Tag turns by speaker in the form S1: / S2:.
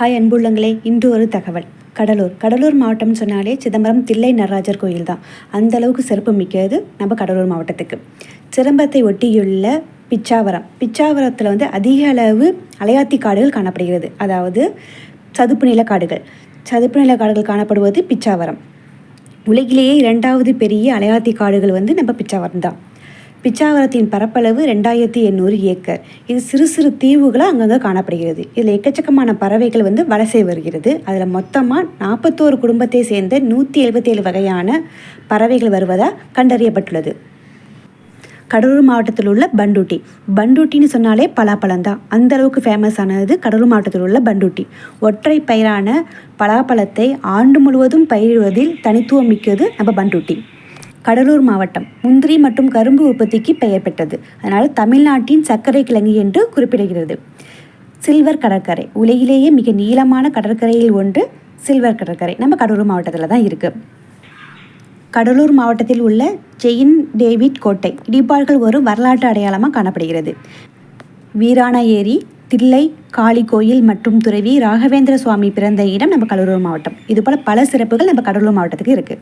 S1: Hi அன்புள்ளங்களே இன்று ஒரு தகவல். கடலூர். கடலூர் மாவட்டம்னு சொன்னாலே சிதம்பரம் தில்லை நடராஜர் கோயில் தான். அந்த அளவுக்கு சிறப்பு மிக்கது நம்ம கடலூர் மாவட்டத்துக்கு. சிதம்பரத்தை ஒட்டியுள்ள பிச்சாவரம். பிச்சாவரத்தில் வந்து அதிக அளவு அலையாத்தி காடுகள் காணப்படுகிறது. அதாவது சதுப்பு நில காடுகள். சதுப்பு நில காடுகள் காணப்படுவது பிச்சாவரம். உலகிலேயே இரண்டாவது பெரிய அலையாத்தி காடுகள் வந்து நம்ம பிச்சாவரம் தான். பிச்சாவரத்தின் பரப்பளவு ரெண்டாயிரத்தி எண்ணூறு ஏக்கர். இது சிறு சிறு தீவுகளாக அங்கங்கே காணப்படுகிறது. இதில் எக்கச்சக்கமான பறவைகள் வந்து வலசை வருகிறது. அதில் மொத்தமாக நாற்பத்தோரு குடும்பத்தை சேர்ந்த நூற்றி எழுபத்தேழு வகையான பறவைகள் வருவதாக கண்டறியப்பட்டுள்ளது. கடலூர் மாவட்டத்தில் உள்ள பண்டூட்டி. பண்டூட்டின்னு சொன்னாலே பலாப்பழம் தான் அந்த அளவுக்கு ஃபேமஸ் ஆனது கடலூர் மாவட்டத்தில் உள்ள பண்டூட்டி. ஒற்றை பயிரான பலாப்பழத்தை ஆண்டு முழுவதும் பயிரிடுவதில் தனித்துவம் மிக்கது நம்ம பண்டூட்டி. கடலூர் மாவட்டம். முந்திரி மற்றும் கரும்பு உற்பத்திக்கு பெயர் பெற்றது. அதனால் தமிழ்நாட்டின் சர்க்கரை கிழங்கு என்று குறிப்பிடுகிறது. சில்வர் கடற்கரை. உலகிலேயே மிக நீளமான கடற்கரையில் ஒன்று சில்வர் கடற்கரை. நம்ம கடலூர் மாவட்டத்தில் தான் இருக்குது கடலூர் மாவட்டத்தில் உள்ள ஜெயின் டேவிட் கோட்டை. இடிபாடுகள் ஒரு வரலாற்று அடையாளமாக காணப்படுகிறது. வீராண ஏரி தில்லை காளி கோயில் மற்றும் துறவி ராகவேந்திர சுவாமி பிறந்த இடம் நம்ம கடலூர் மாவட்டம். இதுபோல் பல சிறப்புகள் நம்ம கடலூர் மாவட்டத்துக்கு இருக்குது